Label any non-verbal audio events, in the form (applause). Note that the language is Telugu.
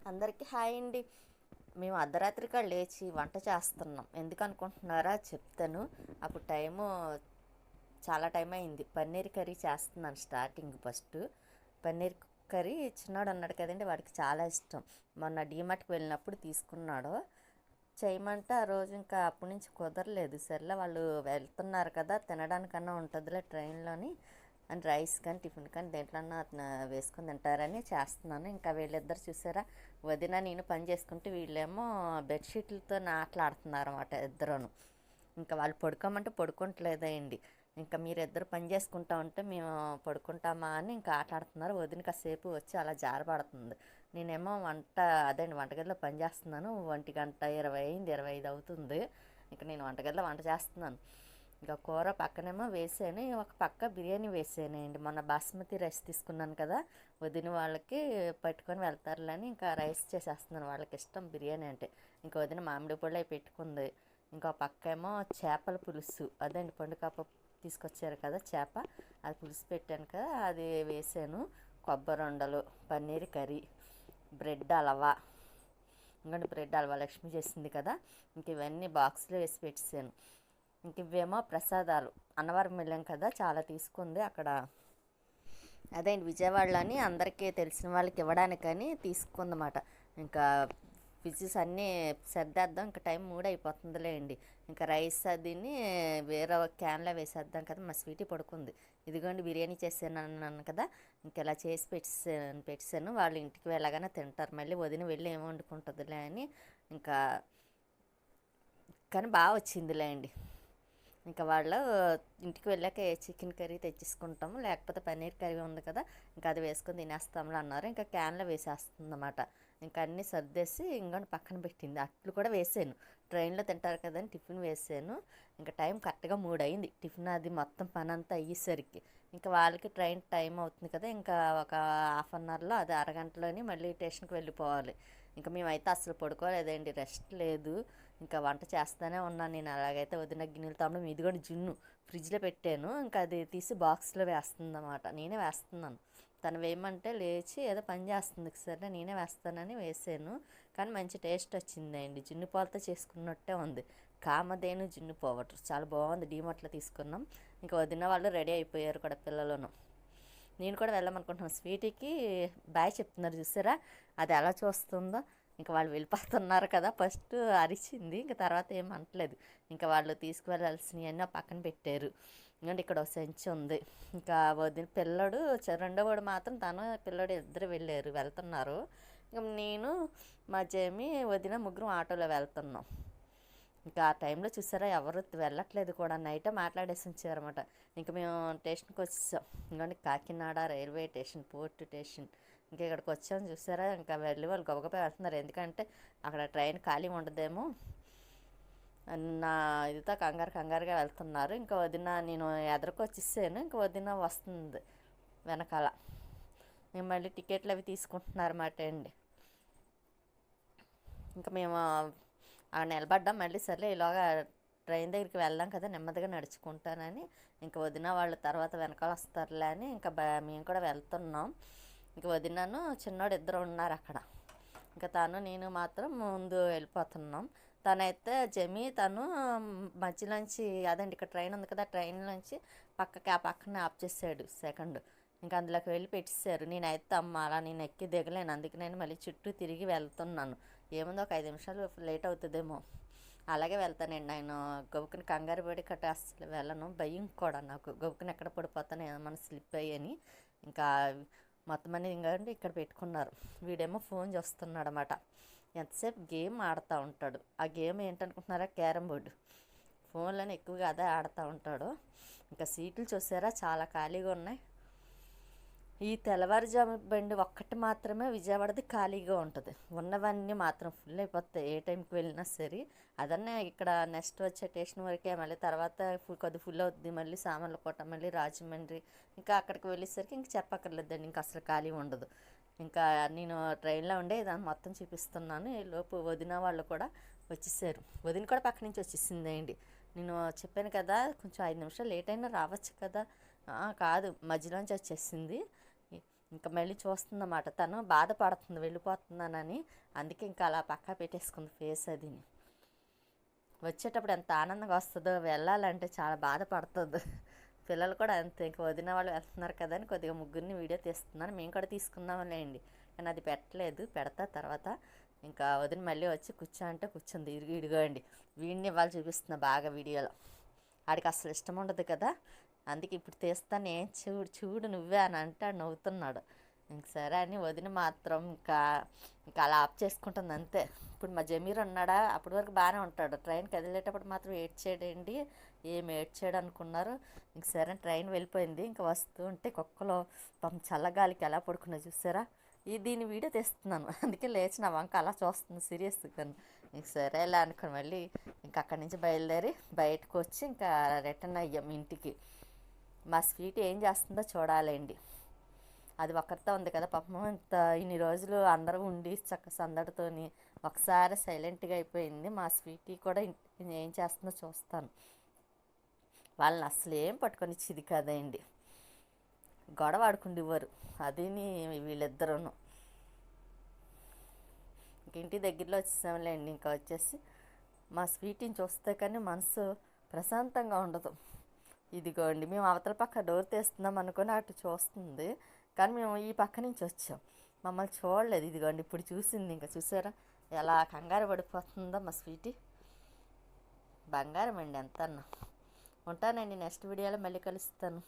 అందరికీ హాయ్ అండి. మేము అర్ధరాత్రిగా లేచి వంట చేస్తున్నాం. ఎందుకు అనుకుంటున్నారా చెప్తాను. అప్పుడు టైము చాలా టైం అయింది. పన్నీర్ కర్రీ చేస్తున్నాను స్టార్టింగ్ ఫస్ట్. పన్నీర్ కర్రీ చిన్నవాడు ఉన్నాడు కదండి వాడికి చాలా ఇష్టం. మొన్న డీమార్ట్కి వెళ్ళినప్పుడు తీసుకున్నాడు. చేయమంటే ఆ రోజు ఇంకా అప్పటి నుంచి కుదరలేదు. సర్లే వాళ్ళు వెళ్తున్నారు కదా తినడానికన్నా ఉంటుందిలే ట్రైన్లోని. అండ్ రైస్ కానీ టిఫిన్ కానీ దేంట్లన్నా అతను వేసుకొని తింటారని చేస్తున్నాను. ఇంకా వీళ్ళిద్దరు చూసారా? వదిన నేను పని చేసుకుంటే వీళ్ళేమో బెడ్షీట్లతో ఆటలాడుతున్నారు అన్నమాట ఇద్దరును. ఇంకా వాళ్ళు పడుకోమంటే పడుకుంటలేదండి ఇంకా మీరిద్దరు పని చేసుకుంటా ఉంటే మేము పడుకుంటామా అని ఇంకా ఆటలాడుతున్నారు వదిన కాసేపు వచ్చి అలా జారపడుతుంది. నేనేమో వంట అదే వంటగదిలో పని చేస్తున్నాను. ఒంటి గంట ఇరవై అయింది ఇరవై ఐదు అవుతుంది. ఇంకా నేను వంటగదిలో వంట చేస్తున్నాను. ఇంకా కూర పక్కనేమో వేసాను. ఒక పక్క బిర్యానీ వేసాను అండి మొన్న బాస్మతి రైస్ తీసుకున్నాను కదా వదిన వాళ్ళకి పట్టుకొని వెళ్తారులని ఇంకా రైస్ చేసేస్తున్నాను. వాళ్ళకి ఇష్టం బిర్యానీ అంటే. ఇంకా వదిన మామిడి పళ్ళు అవి పెట్టుకుంది. ఇంకో పక్క ఏమో చేపల పులుసు. అదండి పండుకాప తీసుకొచ్చారు కదా చేప. అది పులుసు పెట్టాను కదా అది వేసాను. కొబ్బరి ఉండలు పన్నీర్ కర్రీ బ్రెడ్ హలవా. ఇంకా బ్రెడ్ హల్వా లక్ష్మి చేసింది కదా ఇంక ఇవన్నీ బాక్స్లో వేసి పెట్టేసాను ఇంక ఇవేమో ప్రసాదాలు. అన్నవరం వెళ్ళాం కదా చాలా తీసుకుంది అక్కడ. అదే విజయవాడలోని అందరికీ తెలిసిన వాళ్ళకి ఇవ్వడానికని తీసుకుందన్నమాట. ఇంకా ఫిజెస్ అన్నీ సర్దేద్దాం ఇంకా టైం మూడు అయిపోతుందిలే అండి. ఇంకా రైస్ అదిని వేరే క్యాన్లో వేసేద్దాం కదా మా స్వీటీ పడుకుంది. ఇదిగోండి బిర్యానీ చేసాను అన్నాను కదా ఇంకా ఇలా చేసి పెట్టాను పెట్టాను వాళ్ళు ఇంటికి వెళ్ళగానే తింటారు. మళ్ళీ వదిన వెళ్ళి ఏమి వండుకుంటుందిలే అని ఇంకా కానీ బాగా వచ్చిందిలే అండి. ఇంకా వాళ్ళు ఇంటికి వెళ్ళాక చికెన్ కర్రీ తెచ్చేసుకుంటాము లేకపోతే పన్నీర్ కర్రీ ఉంది కదా ఇంకా అది వేసుకొని తినేస్తాంలే అన్నారు. ఇంకా క్యాన్లో వేసేస్తుంది అన్నమాట ఇంకా అన్నీ సర్దేసి ఇంకొని పక్కన పెట్టింది. అట్లు కూడా వేసాను. ట్రైన్లో తింటారు కదని టిఫిన్ వేసాను. ఇంకా టైం కరెక్ట్గా మూడు అయింది టిఫిన్ అది మొత్తం పని అంతా అయ్యేసరికి. ఇంకా వాళ్ళకి ట్రైన్ టైం అవుతుంది కదా ఇంకా ఒక హాఫ్ అన్ అవర్లో అది అరగంటలోని మళ్ళీ స్టేషన్కి వెళ్ళిపోవాలి. ఇంకా మేమైతే అసలు పడుకోలేదండి. రెస్ట్ లేదు. ఇంకా వంట చేస్తూనే ఉన్నాను. నేను అలాగైతే వదిన గిన్నెలు తమ్మడం ఇది కూడా జున్ను ఫ్రిడ్జ్లో పెట్టాను. ఇంకా అది తీసి బాక్స్లో వేస్తుందన్నమాట. నేనే వేస్తున్నాను. తను వేయమంటే లేచి ఏదో పని చేస్తుంది. సరే నేనే వేస్తానని వేసాను. కానీ మంచి టేస్ట్ వచ్చిందండి. జున్ను పాలతో చేసుకున్నట్టే ఉంది. కామధేను జున్ను పోవటర్ చాలా బాగుంది. డీమార్ట్లో తీసుకున్నాం. ఇంకా వదిన వాళ్ళు రెడీ అయిపోయారు కూడా పిల్లలను. నేను కూడా వెళ్ళమనుకుంటున్నాను. స్వీటీకి బాయ్ చెప్తున్నారు. చూసారా? అది ఎలా చూస్తుందో? ఇంకా వాళ్ళు వెళ్ళిపోతున్నారు కదా ఫస్ట్ అరిచింది ఇంకా తర్వాత ఏం అనట్లేదు. ఇంకా వాళ్ళు తీసుకువెళ్ళాల్సినవన్నీ పక్కన పెట్టారు. ఎందుకంటే ఇక్కడ ఒక సంచి ఉంది. ఇంకా వదిన పిల్లడు రెండోవాడు మాత్రం తను పిల్లడు ఇద్దరు వెళ్ళారు వెళ్తున్నారు. ఇంకా నేను మా జేమి వదిన ముగ్గురం ఆటోలో వెళ్తున్నాం. ఇంకా ఆ టైంలో చూసారా ఎవరు వెళ్ళట్లేదు కూడా. నైట్ మాట్లాడేసి ఉంచారన్నమాట ఇంకా మేము స్టేషన్కి వచ్చేసాం. ఇంకోండి Kakinada railway station port station. ఇంకా ఇక్కడికి వచ్చాం చూసారా? ఇంకా వెళ్ళి వాళ్ళు గొప్పగా వెళ్తున్నారు. ఎందుకంటే అక్కడ ట్రైన్ ఖాళీ ఉండదేమో. నా ఇదితో కంగారు కంగారుగా వెళ్తున్నారు. ఇంకా వదిన నేను ఎదరికి వచ్చేసాను. ఇంకా వదిన వస్తుంది వెనకాల. మేము మళ్ళీ టికెట్లు అవి తీసుకుంటున్నారు అన్నమాట అండి ఇంకా మేము నిలబడ్డాం. మళ్ళీ సర్లే ఇలాగా ట్రైన్ దగ్గరికి వెళ్దాం కదా నెమ్మదిగా నడుచుకుంటానని. ఇంకా వదిన వాళ్ళ తర్వాత వెనకాల వస్తారులే అని ఇంకా మేము కూడా వెళ్తున్నాం. ఇంక వదినను చిన్నోడు ఇద్దరు ఉన్నారు అక్కడ ఇంకా తను నేను మాత్రం ముందు వెళ్ళిపోతున్నాం. తనైతే జమి తను మధ్యలోంచి అదండి ఇక్కడ ట్రైన్ ఉంది కదా ట్రైన్ నుంచి పక్కకి ఆ పక్కన ఆఫ్ చేసాడు సెకండ్. ఇంకా అందులోకి వెళ్ళి పెట్టేశారు. నేనైతే అమ్మ అలా నేను ఎక్కి దిగలేను. అందుకే నేను మళ్ళీ చుట్టూ తిరిగి వెళ్తున్నాను. ఏముందో ఒక ఐదు నిమిషాలు లేట్ అవుతుందేమో. అలాగే వెళ్తానండి నేను. గబుకుని కంగారు పడి కట్ట అసలు వెళ్ళను. భయం కూడా నాకు. గబుకుని ఎక్కడ పడిపోతాను ఏమన్నా స్లిప్ అయ్యని. ఇంకా మొత్తం అని ఇంకా ఇక్కడ పెట్టుకున్నారు. వీడేమో ఫోన్ చూస్తున్నాడు అనమాట ఎంతసేపు గేమ్ ఆడుతూ ఉంటాడు. ఆ గేమ్ ఏంటనుకుంటున్నారా? Carrom board. ఫోన్లోనే ఎక్కువగా అదే ఆడుతూ ఉంటాడు. ఇంకా సీట్లు చూసారా? చాలా ఖాళీగా ఉన్నాయి. ఈ తెల్లవారుజాము బండి ఒక్కటి మాత్రమే విజయవాడది ఖాళీగా ఉంటుంది. ఉన్నవన్నీ మాత్రం ఫుల్ అయిపోతాయి. ఏ టైంకి వెళ్ళినా సరే. అదన్నే ఇక్కడ నెక్స్ట్ వచ్చే స్టేషన్ వరకే మళ్ళీ తర్వాత ఫుల్ కొద్ది ఫుల్ అవుద్ది. మళ్ళీ సామర్లకోట మళ్ళీ రాజమండ్రి. ఇంకా అక్కడికి వెళ్ళేసరికి ఇంక చెప్పక్కర్లేదండి. ఇంకా అసలు ఖాళీ ఉండదు. ఇంకా నేను ట్రైన్లో ఉండే దాన్ని మొత్తం చూపిస్తున్నాను. ఈ లోపు వదిన వాళ్ళు కూడా వచ్చేసారు. వదిన కూడా పక్క నుంచి వచ్చేసిందేయండి నేను చెప్పాను కదా కొంచెం ఐదు నిమిషాలు లేట్ అయినా రావచ్చు కదా. కాదు. మధ్యలోంచి వచ్చేసింది. ఇంకా మళ్ళీ చూస్తుందన్నమాట. తను బాధపడుతుంది వెళ్ళిపోతున్నానని. అందుకే ఇంకా అలా పక్కా పెట్టేసుకుంది ఫేస్ అదిని. వచ్చేటప్పుడు ఎంత ఆనందంగా వస్తుందో వెళ్ళాలంటే చాలా బాధపడుతుంది. పిల్లలు కూడా అంతే ఇంకా వదిన వాళ్ళు వెళ్తున్నారు కదా అని కొద్దిగా ముగ్గురిని వీడియో తీస్తున్నాను. మేము కూడా తీసుకుందాంలేండి. కానీ అది పెట్టలేదు పెడతా తర్వాత. ఇంకా వదిన మళ్ళీ వచ్చి కూర్చో అంటే కూర్చుంది. ఇరుగు ఇడిగోండి వీడిని ఇవాళ చూపిస్తున్నా బాగా వీడియోలో. ఆడికి అసలు ఇష్టం ఉండదు కదా. అందుకే ఇప్పుడు తీస్తానే చూడు చూడు నువ్వే అని అంటే నవ్వుతున్నాడు. ఇంక సరే అని వదిన మాత్రం ఇంకా ఇంకా అలా ఆఫ్ చేసుకుంటుంది అంతే. ఇప్పుడు మా జమీర్ ఉన్నాడా? అప్పటి వరకు బాగానే ఉంటాడు. ట్రైన్ కదిలేటప్పుడు మాత్రం ఏడ్చేడండి ఏం ఏడ్చాడు అనుకున్నారు. ఇంక సరే ట్రైన్ వెళ్ళిపోయింది. ఇంకా వస్తూ ఉంటే కుక్కలో పాపం చల్లగాలికి ఎలా పడుకున్నా చూసారా? ఈ దీని వీడియో తెస్తున్నాను. (laughs) అందుకే లేచి నా వంక అలా చూస్తుంది సీరియస్గా ఇంక సరే ఇలా అనుకుని మళ్ళీ ఇంకా అక్కడి నుంచి బయలుదేరి బయటకు వచ్చి ఇంకా రిటర్న్ అయ్యాం ఇంటికి. మా స్వీట్ ఏం చేస్తుందో చూడాలండి. అది ఒక్కరితో ఉంది కదా పాపం. ఇంత ఇన్ని రోజులు అందరూ ఉండి చక్క సందడితోని ఒకసారి సైలెంట్గా అయిపోయింది. మా స్వీటీ కూడా ఏం చేస్తుందో చూస్తాను. వాళ్ళని అసలు ఏం పట్టుకొని ఇచ్చేది కదండి. గొడవ ఆడుకుండేవారు. అదిని వీళ్ళిద్దరూను. ఇంక ఇంటి దగ్గరలో వచ్చేసాంలేండి. ఇంకా వచ్చేసి మా స్వీటీని చూస్తే కానీ మనసు ప్రశాంతంగా ఉండదు. ఇదిగోండి మేము అవతల పక్క డోర్ తీస్తున్నాం అనుకుని అటు చూస్తుంది. కానీ మేము ఈ పక్క నుంచి వచ్చాం. మమ్మల్ని చూడలేదు. ఇదిగోండి ఇప్పుడు చూసింది ఇంకా చూసారా? ఎలా కంగారు పడిపోతుందో మా స్వీటీ. బంగారం అండి ఎంత ఉంటానండి నెక్స్ట్ వీడియోలో మళ్ళీ కలుస్తాను.